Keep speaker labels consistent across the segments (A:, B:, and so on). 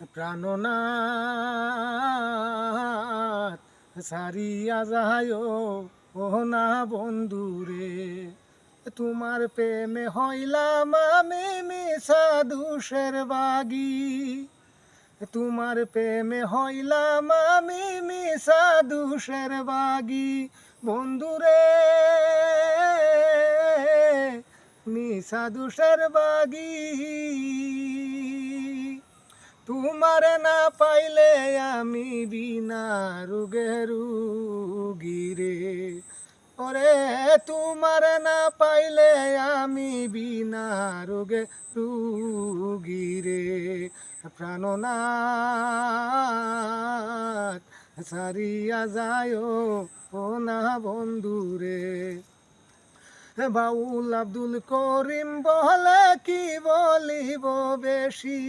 A: প্রাণনাথ, সারিয়া যায় ও না বন্ধুরে, তোমার প্রেমে হইলাম আমি মিশা দুষের বাগি। তোমার প্রেমে হইলাম আমি মিশা দুষের বাগি। বন্ধুরে, মিশা দুষের বাগি। তোমার না পাইলে আমি বিনা রুগে রুগিরে ওরে, তোমার না পাইলে আমি বিনা রোগে রুগিরে প্রাণনাথ সারিয়া যায় ও না বন্ধুরে বাউল আব্দুল করিম বলে কি বলিব বেশি?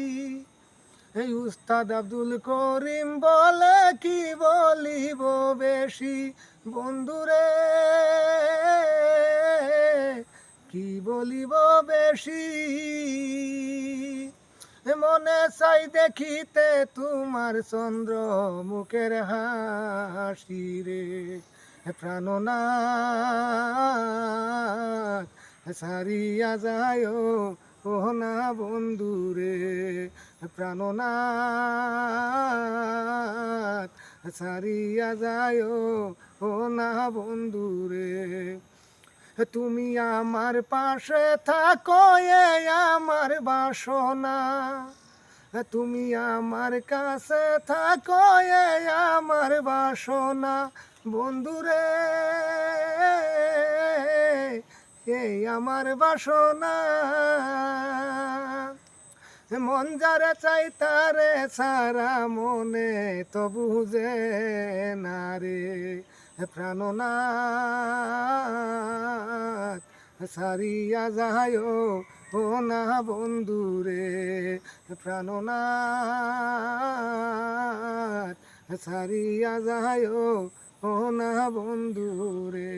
A: এই উস্তাদ আব্দুল করিম বলে কি বলিব বেশি? বন্ধুরে, কি বলিব বেশি? মনে চাই দেখিতে তোমার চন্দ্র মুখের হাসি রে। প্রাণনাথ সারিয়া যায় ও না বন্ধুরে। প্রাণনাথ, সারিয়া যায় ও না বন্ধুরে। তুমি আমার পাশে থাকো, এ আমার বাসনা। তুমি আমার কাছে থাকো, এ আমার বাসনা। বন্ধুরে এই আমার বাসনা। মন যারে চাই তারে সারা মনে তো বুঝে না রে প্রাণনাথ, সারিয়া যায় ও না বন্ধুরে প্রাণনাথ, সারিয়া যায় ও না বন্ধুরে